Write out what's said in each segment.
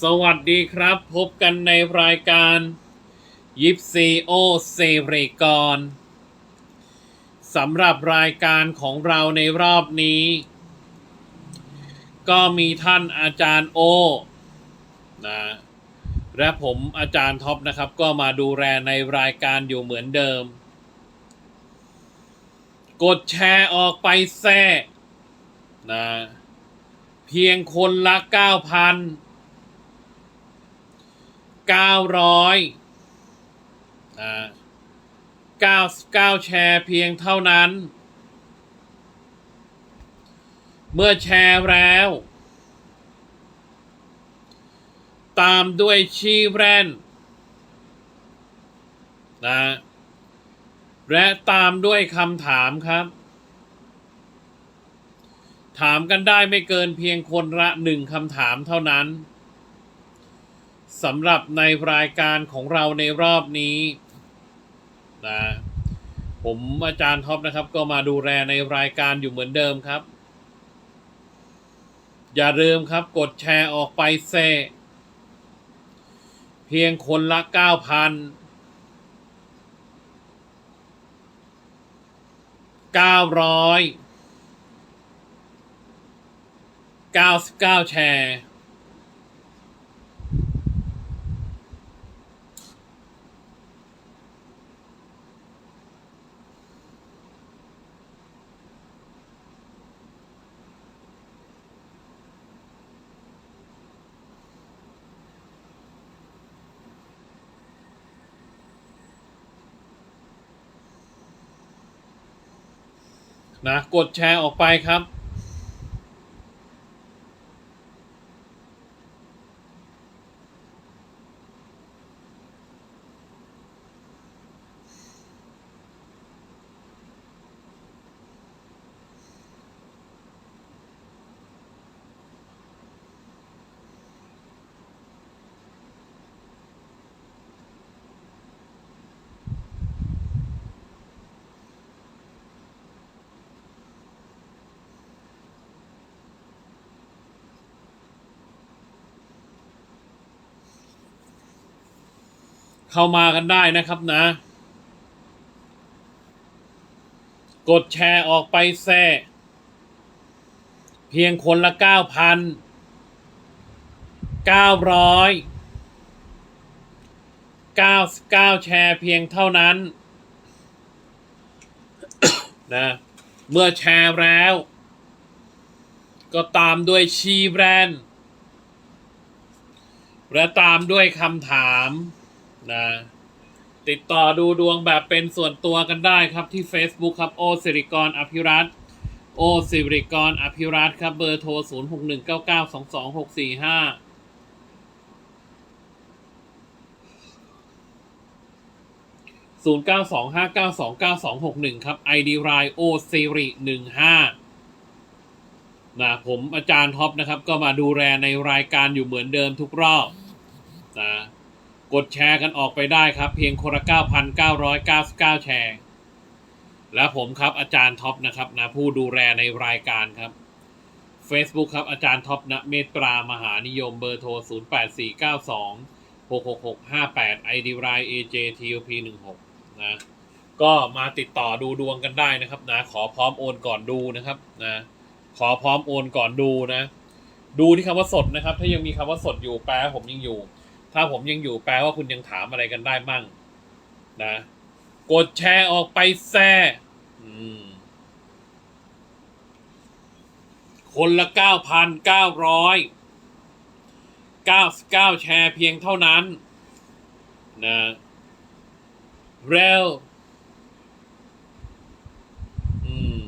สวัสดีครับ พบกันในรายการยิปซีโอเซเรกรสำหรับรายการของเราในรอบนี้ ก็มีท่านอาจารย์โอนะและผมอาจารย์ท็อปนะครับ ก็มาดูแลในรายการอยู่เหมือนเดิม กดแชร์ออกไปแซ่นะเพียงคนละ 9,000 900อ่า99 แชร์เพียงเท่านั้น เมื่อแชร์แล้ว ตามด้วยชีแรนนะและตามด้วยคำถามครับ ถามกันได้ไม่เกินเพียงคนละหนึ่งคำถามเท่านั้น สำหรับในรายการของเราในรอบนี้นะผมอาจารย์ท็อปนะครับ ก็มาดูแลในรายการอยู่เหมือนเดิมครับ อย่าลืมครับกดแชร์ออกไปเซเพียงคนละ 9,000 900 99 แชร์ นะกดแชร์ออกไปครับ เข้ามากันได้นะครับนะ กดแชร์ออกไปแซ่เพียงคนละเก้าพันเก้าร้อยเก้าเก้าแชร์เพียงเท่านั้นนะเมื่อแชร์แล้ว ก็ตามด้วยชีแบรนด์และตามด้วยคำถาม นะติดต่อดูดวงแบบเป็นส่วนตัวกันได้ครับที่ Facebook ครับโอสิริกรอภิรัตโอสิริกรอภิรัตครับเบอร์โทร 0 6 1 9 9 2 2 6 4 5 0 9 2 5 9 2 9 2 6 1 ครับ ID รายโอสิริ15นะผมอาจารย์ท็อปนะครับ ก็มาดูแลในรายการอยู่เหมือนเดิมทุกรอบนะ กดแชร์กันออกไปได้ครับ เพียงคนละ 9,999 แชร์ และผมครับอาจารย์ท็อปนะครับนะผู้ดูแลในรายการครับ Facebook ครับอาจารย์ท็อปนะเมตตรามหานิยมเบอร์โทร 08492 66658 ID ราย AJTOP 16 นะก็มาติดต่อดูดวงกันได้นะครับนะขอพร้อมโอนก่อนดูนะครับนะขอพร้อมโอนก่อนดูนะ ดูที่คำว่าสดนะครับ ถ้ายังมีคำว่าสดอยู่แปลผมยังอยู่ ถ้าผมยังอยู่แปลว่าคุณยังถามอะไรกันได้มั่ง นะ กดแชร์ออกไปแซ่คนละเก้าพันเก้าร้อยเก้าเก้าแชร์เพียงเท่านั้น นะเร็วอืม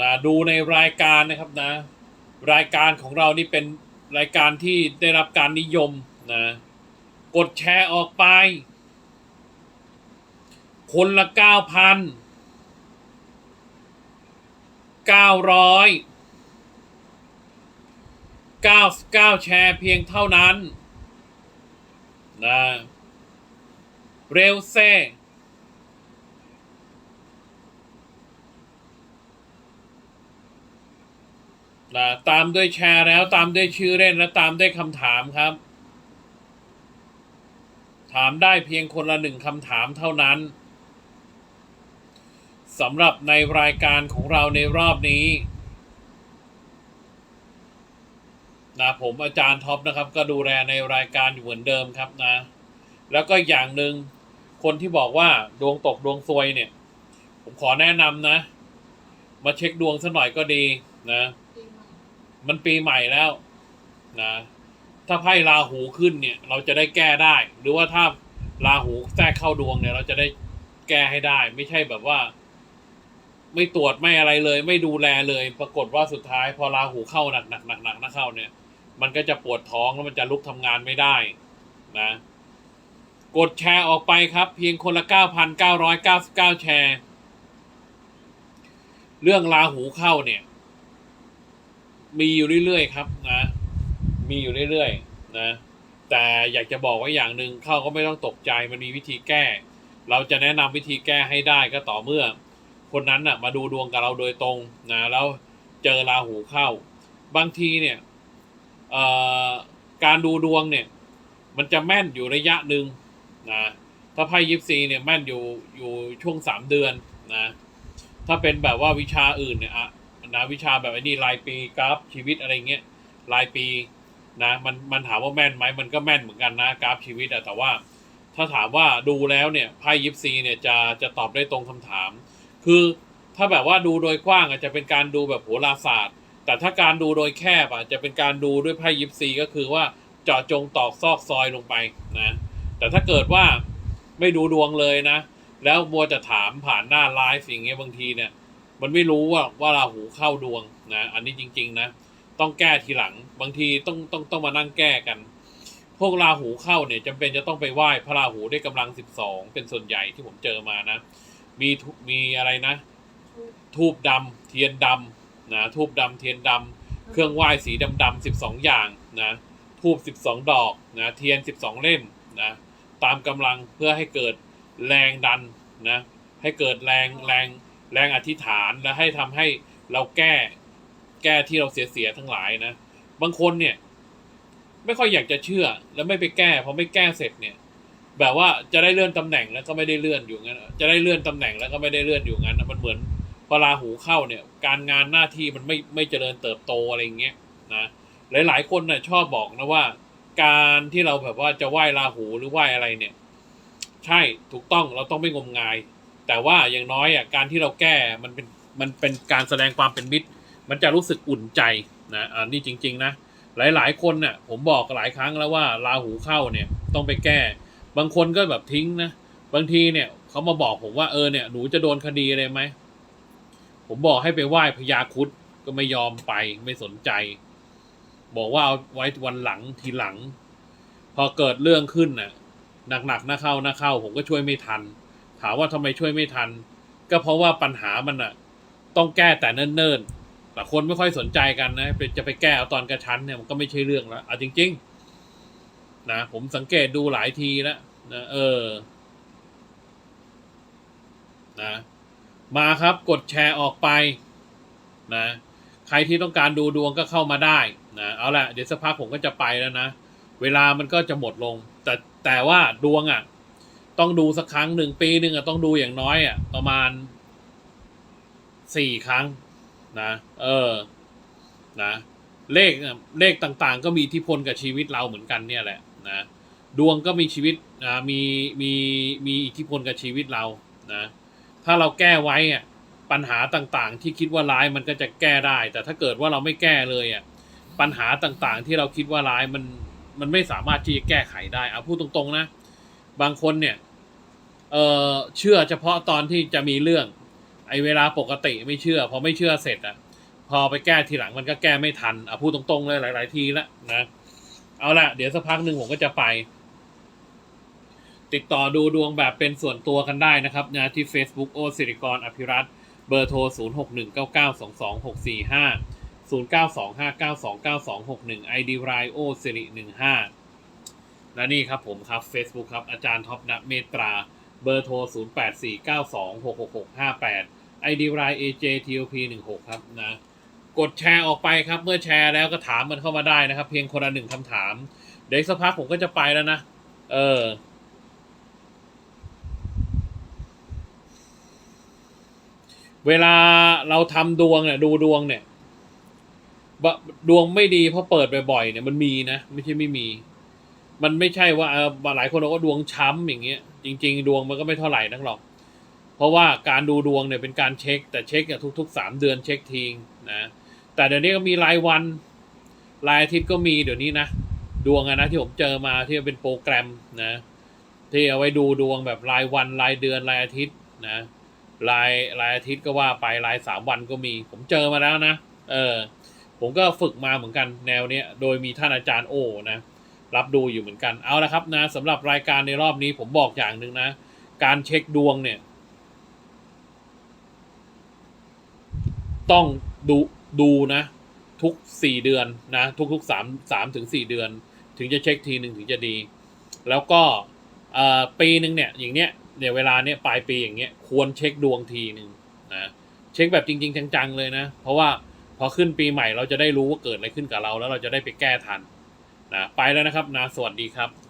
นะดูในรายการนะครับนะ รายการของเรานี่เป็นรายการที่ได้รับการนิยมนะ กดแชร์ออกไป คนละเก้าพันเก้าร้อยเก้าเก้าแชร์เพียงเท่านั้นนะเร็วเซ่ นะตามด้วยแชร์แล้วตามด้วยชื่อเล่นและตามด้วยคำถามครับ ถามได้เพียงคนละหนึ่งคำถามเท่านั้นสำหรับในรายการของเราในรอบนี้นะผมอาจารย์ท็อปนะครับ ก็ดูแลในรายการอยู่เหมือนเดิมครับนะ แล้วก็อย่างหนึ่งคนที่บอกว่าดวงตกดวงซวยเนี่ย ผมขอแนะนำนะ มาเช็คดวงสักหน่อยก็ดีนะ มันปีใหม่แล้วนะถ้าไพ่ราหูขึ้นเนี่ย เราจะได้แก้ได้ หรือว่าถ้าราหูแทรกเข้าดวงเนี่ย เราจะได้แก้ให้ได้ ไม่ใช่แบบว่า ไม่ตรวจไม่อะไรเลย ไม่ดูแลเลย ปรากฏว่าสุดท้าย พอราหูเข้าหนักหนักหนักหนักนะเข้าเนี่ย มันก็จะปวดท้องแล้วมันจะลุกทำงานไม่ได้ นะ กดแชร์ออกไปครับ เพียงคนละ 9,999 แชร์ เรื่องราหูเข้าเนี่ย มีอยู่เรื่อยๆครับนะมีอยู่เรื่อยๆนะแต่อยากจะบอกว่าอย่างหนึ่งเข้าก็ไม่ต้องตกใจมันมีวิธีแก้ เราจะแนะนำวิธีแก้ให้ได้ก็ต่อเมื่อ คนนั้นน่ะมาดูดวงกับเราโดยตรงนะแล้วเจอราหูเข้า บางทีเนี่ยการดูดวงเนี่ยมันจะแม่นอยู่ระยะหนึ่งนะถ้าไพ่ยิปซีเนี่ยแม่นอยู่อยู่ช่วงสามเดือนนะถ้าเป็นแบบว่าวิชาอื่นเนี่ย นะวิชาแบบไอ้นี่รายปีกราฟชีวิตอะไรเงี้ยรายปีนะมันมันถามว่าแม่นไหมมันก็แม่นเหมือนกันนะกราฟชีวิตอะแต่ว่า ถ้าถามว่าดูแล้วเนี่ยไพ่ยิปซีเนี่ยจะจะตอบได้ตรงคำถาม คือถ้าแบบว่าดูโดยกว้างอาจจะเป็นการดูแบบโหราศาสตร์ แต่ถ้าการดูโดยแคบอะจะเป็นการดูด้วยไพ่ยิปซีก็คือว่าเจาะจงตอกซอกซอยลงไปนะแต่ถ้าเกิดว่าไม่ดูดวงเลยนะ แล้วมัวจะถามผ่านหน้าไลฟ์สิ่างเงี้ยบางทีเนี่ย มันไม่รู้ว่าว่าราหูเข้าดวงนะ อันนี้จริง ๆ นะ ต้องแก้ทีหลัง บางทีต้องต้องต้องมานั่งแก้กัน พวกราหูเข้าเนี่ยจำเป็นจะต้องไปไหว้พระราหูด้วยกำลังสิบสองเป็นส่วนใหญ่ที่ผมเจอมานะ มีทุมีอะไรนะ ทูบดำเทียนดำนะทูบดำเทียนดำเครื่องไหว้สีดำดำสิบสองอย่างนะทูบสิบสองดอกนะเทียนสิบสองเล่มนะตามกำลังเพื่อให้เกิดแรงดันนะให้เกิดแรงแรง แรงอธิษฐานและให้ทำให้เราแก้แก้ที่เราเสียเสียๆทั้งหลายนะ บางคนเนี่ย ไม่ค่อยอยากจะเชื่อแล้วไม่ไปแก้พอไม่แก้เสร็จเนี่ย แบบว่าจะได้เลื่อนตำแหน่งแล้วก็ไม่ได้เลื่อนอยู่งั้น จะได้เลื่อนตำแหน่งแล้วก็ไม่ได้เลื่อนอยู่งั้นมันเหมือนพอราหูเข้าเนี่ย การงานหน้าที่มันไม่ไม่เจริญเติบโตอะไรอย่างเงี้ยนะหลาย ๆ คนน่ะชอบบอกนะว่า การที่เราแบบว่าจะไหว้ราหูหรือไหว้อะไรเนี่ย ใช่ถูกต้องเราต้องไม่งมงาย แต่ว่าอย่างน้อยอะการที่เราแก้มันเป็นมันเป็นการแสดงความเป็นมิตร มันจะรู้สึกอุ่นใจนะอันนี้จริง ๆ นะ หลาย ๆ คนน่ะผมบอกหลายครั้งแล้วว่าราหูเข้าเนี่ยต้องไปแก้ บางคนก็แบบทิ้งนะบางทีเนี่ยเขามาบอกผมว่าเออเนี่ยหนูจะโดนคดีอะไรไหมผมบอกให้ไปไหว้พญาคุดก็ไม่ยอมไปไม่สนใจ บอกว่าเอาไว้วันหลังทีหลัง พอเกิดเรื่องขึ้นน่ะหนักๆนะเข้านะเข้า ผมก็ช่วยไม่ทัน ถามว่าทำไมช่วยไม่ทัน ก็เพราะว่าปัญหามันน่ะต้องแก้แต่เนิ่นๆแต่คนไม่ค่อยสนใจกันนะจะไปแก้เอาตอนกระชั้นเนี่ยมันก็ไม่ใช่เรื่องแล้วเอาจริง ๆ นะผมสังเกตดูหลายทีแล้วนะเออ นะมาครับกดแชร์ออกไป นะ ใครที่ต้องการดูดวงก็เข้ามาได้นะเอาละเดี๋ยวสักพักผมก็จะไปแล้วนะ เวลามันก็จะหมดลง แต่แต่ว่าดวงอะ ต้องดูสักครั้งหนึ่งปีหนึ่งอะต้องดูอย่างน้อยอะประมาณสี่ครั้ง นะ เออ นะ เลขน่ะเลขต่างๆ ก็มีอิที่พลกับชีวิตเราเหมือนกันเนี่ยแหละ นะดวงก็มีชีวิตอ่ามีมีมีอิทธิพลกับชีวิตเรานะ ถ้าเราแก้ไว้อะปัญหาต่างๆ ที่คิดว่าร้ายมันก็จะแก้ได้ แต่ถ้าเกิดว่าเราไม่แก้เลยอะปัญหาต่างๆ ที่เราคิดว่าร้ายมันมันไม่สามารถที่จะแก้ไขได้เอาพูดตรงๆนะ บางคนเนี่ย เออเชื่อเฉพาะตอนที่จะมีเรื่อง ไอ้เวลาปกติไม่เชื่อ พอไม่เชื่อเสร็จอะ พอไปแก้ทีหลังมันก็แก้ไม่ทันเอาพูดตรงๆเลยหลาย ๆ ทีแล้วนะเอาละเดี๋ยวสักพักหนึ่งผมก็จะไป ติดต่อดูดวงแบบเป็นส่วนตัวกันได้นะครับนะที่ Facebook โอสิริกรอภิรัตเบอร์โทร 0 6 1 9 9 2 2 6 4 5 0 9 2 5 9 2 9 2 6 1 ID รายโอสิริ15 และนี่ครับผมครับ Facebook ครับ อาจารย์ท็อปณเมตรา เบอร์โทร 0 8 4 9 2 6 6 6 5 8 ID ราย AJTOP 16 ครับนะกดแชร์ออกไปครับ เมื่อแชร์แล้วก็ถามมันเข้ามาได้นะครับ เพียงคนละหนึ่งคำถาม เดี๋ยวอีกสักพักผมก็จะไปแล้วนะ เออเวลาเราทำดวงเนี่ยดูดวงเนี่ยดวงไม่ดีเพราะเปิดบ่อยๆเนี่ยมันมีนะ ไม่ใช่ไม่มี มันไม่ใช่ว่าเออหลายคนบอกว่าดวงช้ำอย่างเงี้ย จริง ๆ ดวงมันก็ไม่เท่าไหร่นักหรอก เพราะว่าการดูดวงเนี่ยเป็นการเช็ค แต่เช็คเนี่ยทุกๆสามเดือนเช็คทีนะแต่เดี๋ยวนี้ก็มีรายวันรายอาทิตย์ก็มีเดี๋ยวนี้นะดวงนะที่ผมเจอมาที่เป็นโปรแกรมนะ ที่เอาไว้ดูดวงแบบรายวันรายเดือนรายอาทิตย์นะรายรายอาทิตย์ก็ว่าไปรายสามวันก็มี ผมเจอมาแล้วนะเออผมก็ฝึกมาเหมือนกันแนวเนี้ย โดยมีท่านอาจารย์โอนะ รับดูอยู่เหมือนกันเอาละครับนะสำหรับรายการในรอบนี้ผมบอกอย่างหนึ่งนะ การเช็คดวงเนี่ย ต้องดูดูนะ ทุกสี่เดือนนะ ทุกๆสามสามถึงสี่เดือน ถึงจะเช็คทีหนึ่งถึงจะดี แล้วก็ปีหนึ่งเนี่ย อย่างเนี้ยเนี่ยเวลาเนี้ยปลายปีอย่างเงี้ยควรเช็คดวงทีหนึ่งนะเช็คแบบจริง ๆ จังๆเลยนะ เพราะว่าพอขึ้นปีใหม่เราจะได้รู้ว่าเกิดอะไรขึ้นกับเรา แล้วเราจะได้ไปแก้ทัน นะไปแล้วนะครับนะสวัสดีครับ